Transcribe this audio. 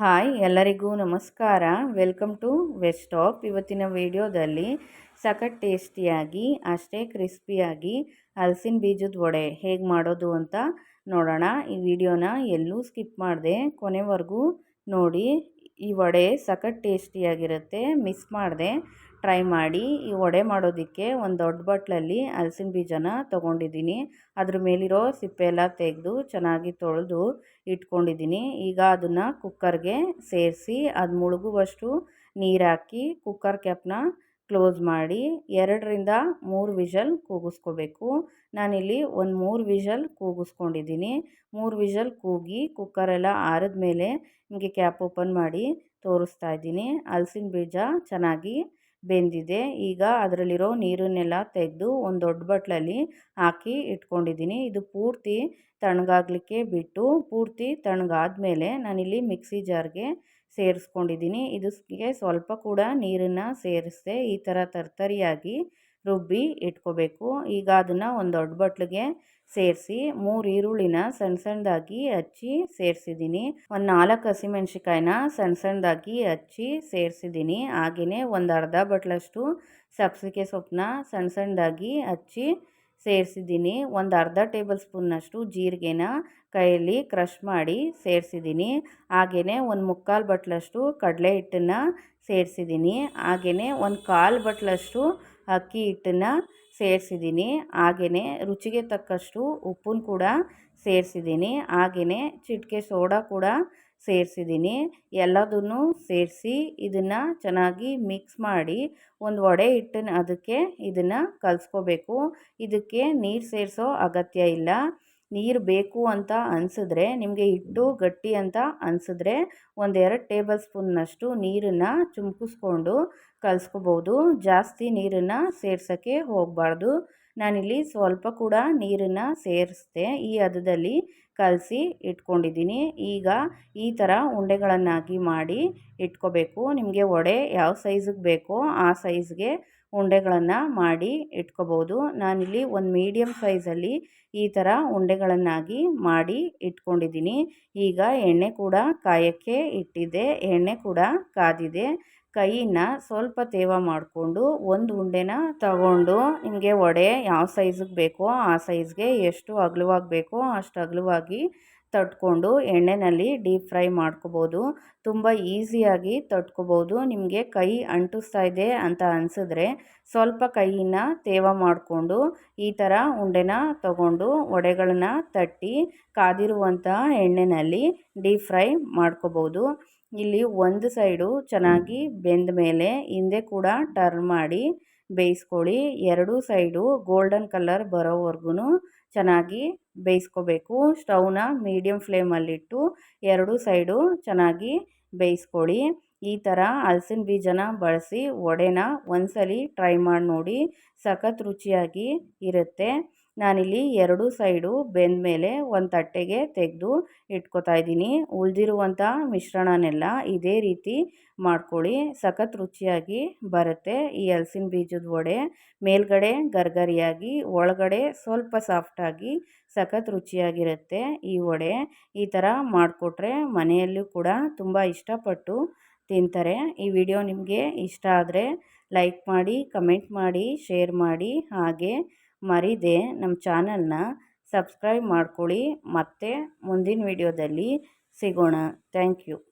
Hi, ಎಲ್ಲರಿಗೂ ನಮಸ್ಕಾರ. Welcome to West top ಇವತ್ತಿನ ವಿಡಿಯೋದಲ್ಲಿ ಸಖತ್ ಟೇಸ್ಟಿಯಾಗಿ, ಅಷ್ಟೇ ಕ್ರಿಸ್ಪಿಯಾಗಿ ಹಲಸಿನ ಬೀಜದ ವಡೆ ಹೇಗೆ ಮಾಡೋದು ಅಂತ ನೋಡೋಣ. ಈ ವಿಡಿಯೋನ ಎಲ್ಲೂ ಸ್ಕಿಪ್ ಮಾಡಿದೆ, ಕೊನೆವರೆಗೂ ನೋಡಿ. ಈ ವಡೆ ಸಖತ್ ಟೇಸ್ಟಿಯಾಗಿರುತ್ತೆ, ಮಿಸ್ ಮಾಡಿದೆ. ಟ್ರೈ ಮಾಡಿ. ಈ ವಡೆ ಮಾಡೋದಕ್ಕೆ ಒಂದು ದೊಡ್ಡ ಬಟ್ಲಲ್ಲಿ ಹಲಸಿನ ಬೀಜನ ತೊಗೊಂಡಿದ್ದೀನಿ. ಅದ್ರ ಮೇಲಿರೋ ಸಿಪ್ಪೆ ಎಲ್ಲ ತೆಗೆದು ಚೆನ್ನಾಗಿ ತೊಳೆದು ಇಟ್ಕೊಂಡಿದ್ದೀನಿ. ಈಗ ಅದನ್ನು ಕುಕ್ಕರ್ಗೆ ಸೇರಿಸಿ ಅದು ಮುಳುಗುವಷ್ಟು ನೀರು ಹಾಕಿ ಕುಕ್ಕರ್ ಕ್ಯಾಪ್ನ ಕ್ಲೋಸ್ ಮಾಡಿ ಎರಡರಿಂದ ಮೂರು ವಿಷಲ್ ಕೂಗಿಸ್ಕೋಬೇಕು. ನಾನಿಲ್ಲಿ ಒಂದು ಮೂರು ವಿಷಲ್ ಕೂಗಿಸ್ಕೊಂಡಿದ್ದೀನಿ. ಮೂರು ವಿಷಲ್ ಕೂಗಿ ಕುಕ್ಕರೆಲ್ಲ ಆರಿದ ಮೇಲೆ ನಿಮಗೆ ಕ್ಯಾಪ್ ಓಪನ್ ಮಾಡಿ ತೋರಿಸ್ತಾ ಇದ್ದೀನಿ. ಹಲ್ಸಿನ ಬೀಜ ಚೆನ್ನಾಗಿ ಬೆಂದಿದೆ. ಈಗ ಅದರಲ್ಲಿರೋ ನೀರನ್ನೆಲ್ಲ ತೆಗೆದು ಒಂದು ದೊಡ್ಡ ಬಟ್ಲಲ್ಲಿ ಹಾಕಿ ಇಟ್ಕೊಂಡಿದ್ದೀನಿ. ಇದು ಪೂರ್ತಿ ತಣ್ಣಗಾಗಲಿಕ್ಕೆ ಬಿಟ್ಟು, ಪೂರ್ತಿ ತಣ್ಣಗಾದ್ಮೇಲೆ ನಾನಿಲ್ಲಿ ಮಿಕ್ಸಿ ಜಾರ್ಗೆ ಸೇರಿಸ್ಕೊಂಡಿದ್ದೀನಿ. ಇದಕ್ಕೆ ಸ್ವಲ್ಪ ಕೂಡ ನೀರನ್ನು ಸೇರಿಸ್ದೆ ಈ ಥರ ತರ್ತರಿಯಾಗಿ ರುಬ್ಬಿ ಇಟ್ಕೋಬೇಕು. ಈಗ ಅದನ್ನು ಒಂದು ದೊಡ್ಡ ಬಟ್ಲಿಗೆ ಸೇರಿಸಿ ಮೂರು ಈರುಳ್ಳಿನ ಸಣ್ಣ ಸಣ್ಣದಾಗಿ ಹಚ್ಚಿ ಸೇರಿಸಿದ್ದೀನಿ. ಒಂದು ನಾಲ್ಕು ಹಸಿಮೆಣ್ಸಿಕಾಯಿನ ಸಣ್ಣ ಸಣ್ಣದಾಗಿ ಹಚ್ಚಿ ಸೇರಿಸಿದ್ದೀನಿ. ಹಾಗೆಯೇ ಒಂದು ಅರ್ಧ ಬಟ್ಲಷ್ಟು ಸಬ್ಸಿಗೆ ಸೊಪ್ಪನ್ನ ಸಣ್ಣ ಸಣ್ಣದಾಗಿ ಹಚ್ಚಿ ಸೇರಿಸಿದ್ದೀನಿ. ಒಂದು ಅರ್ಧ ಟೇಬಲ್ ಸ್ಪೂನ್ನಷ್ಟು ಜೀರಿಗೆನ ಕೈಯಲ್ಲಿ ಕ್ರಷ್ ಮಾಡಿ ಸೇರಿಸಿದ್ದೀನಿ. ಹಾಗೆಯೇ ಒಂದು ಮುಕ್ಕಾಲು ಬಟ್ಲಷ್ಟು ಕಡಲೆ ಹಿಟ್ಟನ್ನು ಸೇರಿಸಿದ್ದೀನಿ. ಹಾಗೆಯೇ ಒಂದು ಕಾಲು ಬಟ್ಲಷ್ಟು ಅಕ್ಕಿ ಹಿಟ್ಟನ್ನು ಸೇರಿಸಿದ್ದೀನಿ. ಹಾಗೆಯೇ ರುಚಿಗೆ ತಕ್ಕಷ್ಟು ಉಪ್ಪನ್ನು ಕೂಡ ಸೇರಿಸಿದ್ದೀನಿ. ಹಾಗೆಯೇ ಚಿಟಿಕೆ ಸೋಡಾ ಕೂಡ ಸೇರಿಸಿದ್ದೀನಿ. ಎಲ್ಲದನ್ನು ಸೇರಿಸಿ ಇದನ್ನು ಚೆನ್ನಾಗಿ ಮಿಕ್ಸ್ ಮಾಡಿ ಒಂದು ವಡೆ ಹಿಟ್ಟನ್ನು ಅದಕ್ಕೆ ಇದನ್ನು ಕಲಿಸ್ಕೋಬೇಕು. ಇದಕ್ಕೆ ನೀರು ಸೇರಿಸೋ ಅಗತ್ಯ ಇಲ್ಲ. ನೀರು ಬೇಕು ಅಂತ ಅನಿಸಿದ್ರೆ, ನಿಮಗೆ ಹಿಟ್ಟು ಗಟ್ಟಿ ಅಂತ ಅನಿಸಿದ್ರೆ ಒಂದೆರಡು ಟೇಬಲ್ ಸ್ಪೂನ್ನಷ್ಟು ನೀರನ್ನು ಚುಮ್ಕಿಸ್ಕೊಂಡು ಕಲಿಸ್ಕೋಬೋದು. ಜಾಸ್ತಿ ನೀರನ್ನು ಸೇರ್ಸೋಕ್ಕೆ ಹೋಗಬಾರ್ದು. ನಾನಿಲ್ಲಿ ಸ್ವಲ್ಪ ಕೂಡ ನೀರನ್ನು ಸೇರಿಸ್ದೆ ಈ ಹದದಲ್ಲಿ ಕಲಸಿ ಇಟ್ಕೊಂಡಿದ್ದೀನಿ. ಈಗ ಈ ಥರ ಉಂಡೆಗಳನ್ನಾಗಿ ಮಾಡಿ ಇಟ್ಕೋಬೇಕು. ನಿಮಗೆ ವಡೆ ಯಾವ ಸೈಜಿಗೆ ಬೇಕೋ ಆ ಸೈಜ್ಗೆ ಉಂಡೆಗಳನ್ನು ಮಾಡಿ ಇಟ್ಕೋಬೋದು. ನಾನಿಲ್ಲಿ ಒಂದು ಮೀಡಿಯಮ್ ಸೈಜಲ್ಲಿ ಈ ಥರ ಉಂಡೆಗಳನ್ನಾಗಿ ಮಾಡಿ ಇಟ್ಕೊಂಡಿದ್ದೀನಿ. ಈಗ ಎಣ್ಣೆ ಕೂಡ ಕಾಯೋಕ್ಕೆ ಇಟ್ಟಿದ್ದೆ. ಎಣ್ಣೆ ಕೂಡ ಕಾದಿದೆ. ಕೈನ ಸ್ವಲ್ಪ ತೇವ ಮಾಡಿಕೊಂಡು ಒಂದು ಉಂಡೆನ ತಗೊಂಡು ನಿಮಗೆ ವಡೆ ಯಾವ ಸೈಜಿಗೆ ಬೇಕೋ ಆ ಸೈಜ್ಗೆ ಎಷ್ಟು ಅಗಲವಾಗಿ ಬೇಕೋ ಅಷ್ಟು ಅಗಲವಾಗಿ ತಟ್ಕೊಂಡು ಎಣ್ಣೆಯಲ್ಲಿ ಡೀಪ್ ಫ್ರೈ ಮಾಡ್ಕೋಬೋದು. ತುಂಬ ಈಸಿಯಾಗಿ ತಟ್ಕೋಬೋದು. ನಿಮಗೆ ಕೈ ಅಂಟಿಸ್ತಾ ಇದೆ ಅಂತ ಅನಿಸಿದ್ರೆ ಸ್ವಲ್ಪ ಕೈಯನ್ನ ತೇವ ಮಾಡಿಕೊಂಡು ಈ ಥರ ಉಂಡೆನ ತಗೊಂಡು ವಡೆಗಳನ್ನ ತಟ್ಟಿ ಕಾದಿರುವಂಥ ಎಣ್ಣೆಯಲ್ಲಿ ಡೀಪ್ ಫ್ರೈ ಮಾಡ್ಕೋಬೋದು. ಇಲ್ಲಿ ಒಂದು ಸೈಡು ಚೆನ್ನಾಗಿ ಬೆಂದ ಮೇಲೆ ಹಿಂದೆ ಕೂಡ ಟರ್ನ್ ಮಾಡಿ ಬೇಯಿಸ್ಕೊಳ್ಳಿ. ಎರಡೂ ಸೈಡು ಗೋಲ್ಡನ್ ಕಲರ್ ಬರೋವರೆಗೂ ಚೆನ್ನಾಗಿ ಬೇಯಿಸ್ಕೋಬೇಕು. ಸ್ಟೌವ್ನ ಮೀಡಿಯಮ್ ಫ್ಲೇಮಲ್ಲಿಟ್ಟು ಎರಡೂ ಸೈಡು ಚೆನ್ನಾಗಿ ಬೇಯಿಸ್ಕೊಳ್ಳಿ. ಈ ಥರ ಹಲ್ಸಿನ ಬೀಜನ ಬಳಸಿ ವಡೆನ ಒಂದ್ಸಲ ಟ್ರೈ ಮಾಡಿ ನೋಡಿ ಸಖತ್ ರುಚಿಯಾಗಿ ಇರುತ್ತೆ. ನಾನಿಲ್ಲಿ ಎರಡು ಸೈಡು ಬೆಂದ ಮೇಲೆ ಒಂದು ತಟ್ಟೆಗೆ ತೆಗೆದು ಇಟ್ಕೋತಾ ಇದ್ದೀನಿ. ಉಳಿದಿರುವಂಥ ಮಿಶ್ರಣನೆಲ್ಲ ಇದೇ ರೀತಿ ಮಾಡ್ಕೊಳ್ಳಿ. ಸಖತ್ ರುಚಿಯಾಗಿ ಬರುತ್ತೆ ಈ ಹಲಸಿನ ಬೀಜದ ವಡೆ. ಮೇಲ್ಗಡೆ ಗರ್ಗರಿಯಾಗಿ, ಒಳಗಡೆ ಸ್ವಲ್ಪ ಸಾಫ್ಟಾಗಿ ಸಖತ್ ರುಚಿಯಾಗಿರುತ್ತೆ ಈ ವಡೆ. ಈ ಥರ ಮಾಡಿಕೊಟ್ರೆ ಮನೆಯಲ್ಲೂ ಕೂಡ ತುಂಬ ಇಷ್ಟಪಟ್ಟು ತಿಂತಾರೆ. ಈ ವಿಡಿಯೋ ನಿಮಗೆ ಇಷ್ಟ ಆದರೆ ಲೈಕ್ ಮಾಡಿ, ಕಮೆಂಟ್ ಮಾಡಿ, ಶೇರ್ ಮಾಡಿ, ಹಾಗೆ ಮರಿದೆ ನಮ್ಮ ಚಾನಲ್ನ ಸಬ್ಸ್ಕ್ರೈಬ್ ಮಾಡ್ಕೊಳ್ಳಿ. ಮತ್ತೆ ಮುಂದಿನ ವೀಡಿಯೋದಲ್ಲಿ ಸಿಗೋಣ. Thank you.